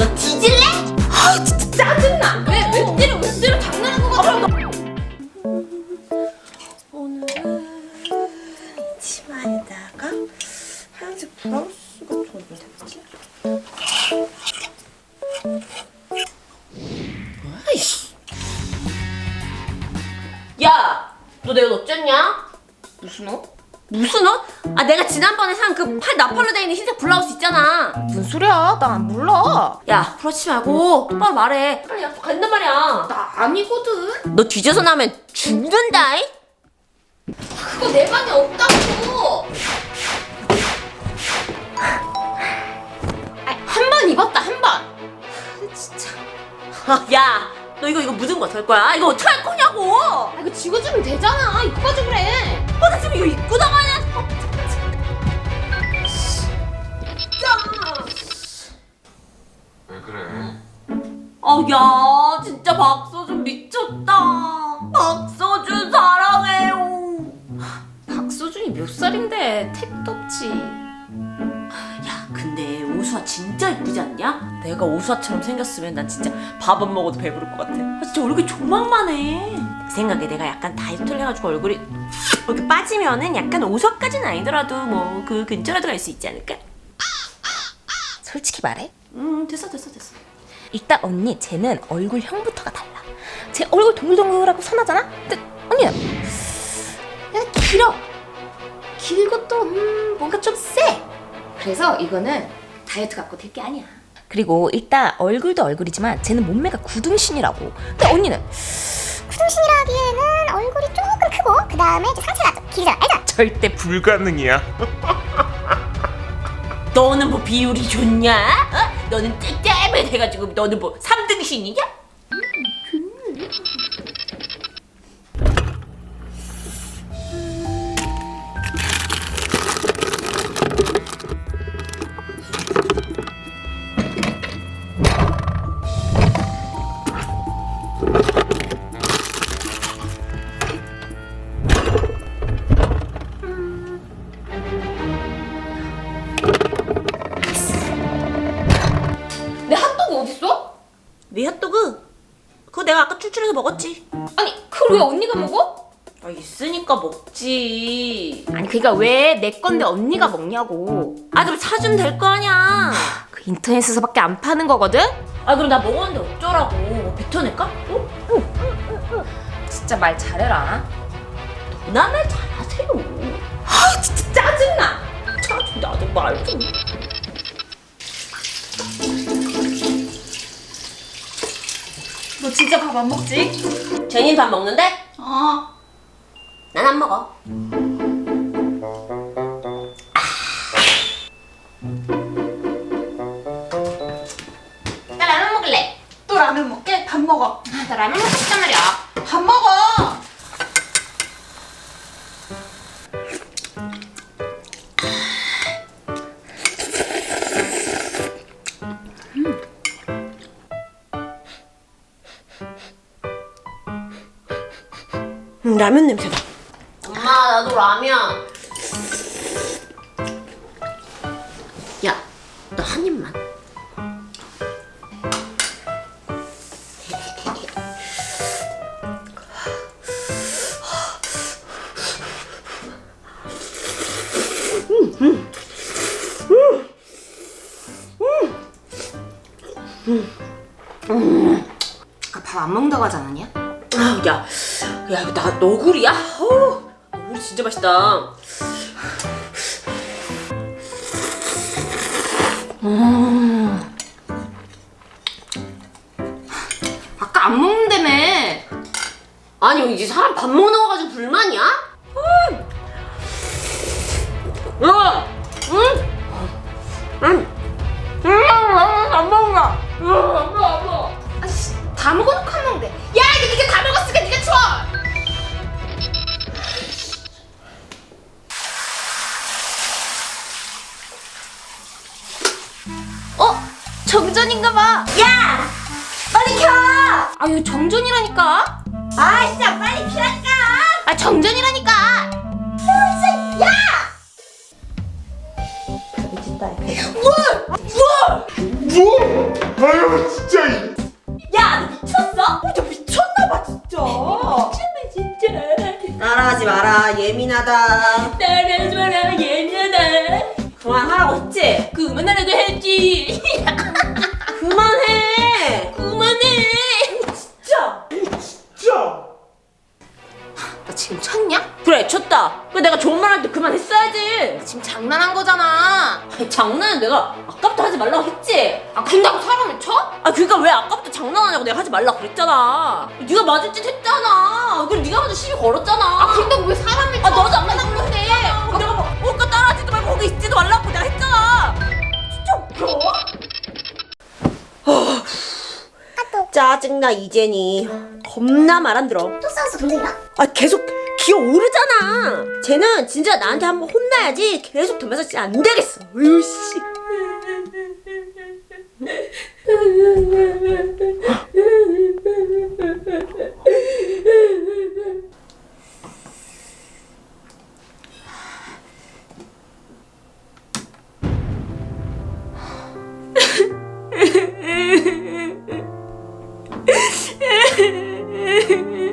너 뒤질래? 아 진짜 짜증나 왜 왜 때려 왜 때려 장난하는 거 같아 치마에다가 하얀색? 아이씨. 야, 너 내가 어쨌냐? 무슨 옷? 무슨 옷? 아 내가 지난번에 산 그 팔 나팔로 돼 있는 흰색 블라우스 있잖아. 무슨 소리야 나 안 몰라 야, 그렇지 말고 똑바로 말해. 빨리 약속 간단 말이야. 나 아니거든 너 뒤져서 나면 죽는다. 이? 그거 내 방에 없다고 한 번 입었다 한번 진짜 아, 야, 너 이거 이거 묻은 거 어떡할 거야? 이거 어떡할 거냐고? 아 이거 지워주면 되잖아 입고 가지 그래 어, 나 지금 이거 입고 나가냐? 어, 왜 그래? 아, 야, 진짜 박서준 미쳤다. 박서준 사랑해요. 박소준이 몇 살인데 택도 없지 오수아 진짜 예쁘지 않냐? 내가 오수아처럼 생겼으면 난 진짜 밥 안 먹어도 배부를 것 같아. 아, 진짜 얼굴이 조망만해. 내 생각에 내가 약간 다이어트를 해가지고 얼굴이 이렇게 빠지면은 약간 오수아까지는 아니더라도 뭐 그 근처라도 갈 수 있지 않을까? 솔직히 말해 음, 됐어, 됐어, 됐어. 일단 언니 쟤는 얼굴형부터가 달라 쟤 얼굴 동글동글하고 선하잖아? 근데 언니는 약간 길어 길고 또 음, 뭔가 좀 세 그래서 이거는 다이어트 갖고 될 게 아니야 그리고 일단 얼굴도 얼굴이지만 쟤는 몸매가 구둥신이라고 근데 언니는 구둥신이라 하기에는 얼굴이 조금 크고 그 다음에 이제 상체가 좀 길잖아 알죠? 절대 불가능이야. 너는 뭐 비율이 좋냐? 어? 너는 떼떼매 해가지고 너는 뭐 3등신이냐? 출출해서 먹었지. 아니 그걸 왜 언니가 먹어? 아 있으니까 먹지. 아니 그니까 왜 내 건데 언니가 먹냐고 아 그럼 사주면 될 거 아니야. 그 인터넷에서밖에 안 파는 거거든? 아 그럼 나 먹었는데 어쩌라고? 뭐 뱉어낼까? 어? 진짜 말 잘해라 나말 잘하세요. 아 진짜 짜증나 참 나도 말 좀. 너 진짜 밥 안 먹지? 제니는 밥 먹는데? 어 난 안 먹어. 라면 냄새나. 엄마 나도 라면. 야, 너 한 입만. 아까 밥 안 먹는다고 하지 않았냐? 아, 야, 야 이거 나 너구리야? 어우, 너구리 진짜 맛있다. 아까 안 먹는다며 아니 이제 사람 밥 먹는 거 가지고 불만이야? 음. 야, 응? 응? 응? 안 먹나? 안 먹어, 안 먹어. 아씨 다 먹어놓고 안먹 어? 정전인가 봐 야, 빨리 켜. 아유 정전이라니까 아, 진짜 빨리 켜라니까. 아 정전이라니까 미친다. 뭘? 뭘? 뭘? 아유 진짜 이- 야, 너 미쳤어? 너 미쳤나 봐, 진짜. 미쳤네, 진짜. 따라하지 마라, 예민하다. 따라하지 마라 예민하다 그만하라고 했지? 그만하라고 했지 그만해. 그만해 진짜. 진짜 나 지금 쳤냐? 그래, 쳤다. 그래, 내가 좋은 말 할 때 그만했어야지. 지금 장난한 거잖아 아니, 장난은 내가 아까부터 하지 말라고 했지? 아 근다고 사람을 쳐? 아, 그니까 왜 아까부터 장난하냐고 내가 하지 말라고 그랬잖아. 네가 맞을 짓 했잖아. 그래, 네가 먼저 시비 걸었잖아. 아 근데 왜 사람을 쳐? 아, 너도 아까 그런데 내가 뭐 뭔가 따라하지도 말고 거기 있지도 말라고 내가 했잖아. 아, 짜증나 이제니 겁나 말 안 들어. 또 싸웠어 동생이랑? 아 계속 기어 오르잖아. 쟤는 진짜 나한테 한번 혼나야지 계속 돌면서 진짜 안 되겠어. 으유 씨.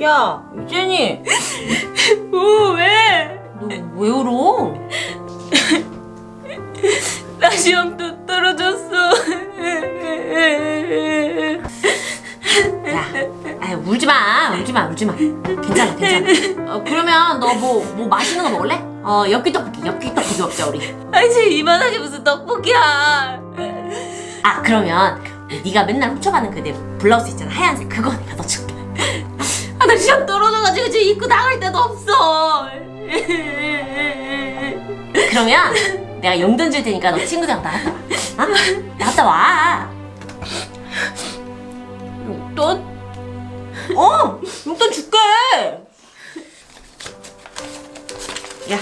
야, 이제니. 어 왜? 너 왜 울어? 나 시험도 떨어졌어 야, 아 울지 마, 울지 마, 울지 마. 괜찮아, 괜찮아. 어, 그러면 너 뭐 뭐 맛있는 거 먹을래? 어, 엽기 떡볶이, 엽기 떡볶이 먹자 우리. 아니 쟤 이만하게 무슨 떡볶이야 아, 그러면 네가 맨날 훔쳐가는 그 내 블라우스 있잖아, 하얀색 그거 내가 너 줄게. 아나 시험 떨어져가지고 지금 입고 나갈 데도 없어 그러면 내가 용돈 줄 테니까 너 친구들하고 나갔다 와. 어? 나갔다 와. 용돈? 어, 용돈 줄게. 야,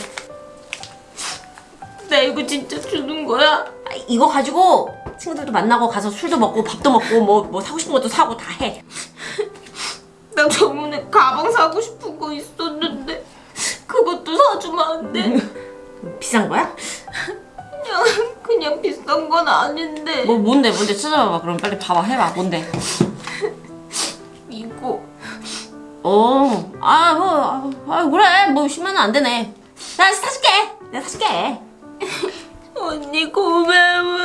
나 이거 진짜 주는 거야? 아, 이거 가지고 친구들도 만나고 가서 술도 먹고 밥도 먹고 뭐 뭐 사고 싶은 것도 사고 다 해. 사고 싶은 거 있었는데 그것도 사주면 안 돼? 비싼 거야? 그냥 그냥 비싼 건 아닌데 뭐 뭔데 뭔데 찾아봐봐. 그럼 빨리 봐봐 해봐. 뭔데? 이거 어, 아 뭐, 아, 아 그래 뭐 10만 원 안 되네. 나 사줄게. 내가 사줄게. 언니 고마워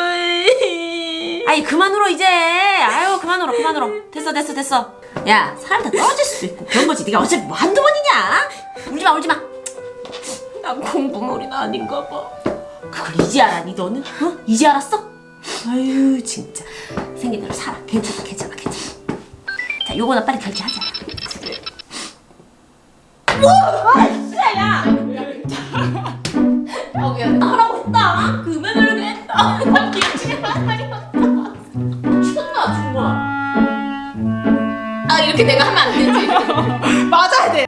아이 그만 울어 이제. 아유 그만 울어 그만 울어. 됐어 됐어 됐어. 야 사람 다 떨어질 수도 있고 그런 거지. 네가 어차피 뭐 한두 번이냐? 울지 마 울지 마. 난 공부머리는 아닌가 봐 그걸 이제 알아니 너는? 어? 이제 알았어? 아유 진짜 생긴 대로 살아. 괜찮아 괜찮아 괜찮아. 자 요거는 빨리 결제하자. 그래. 와! 아 진짜 야! 어 미안해 하라고 했다. 그만하려고 했다 나 정말. 이렇게 내가 하면 안 되지. 맞아야 돼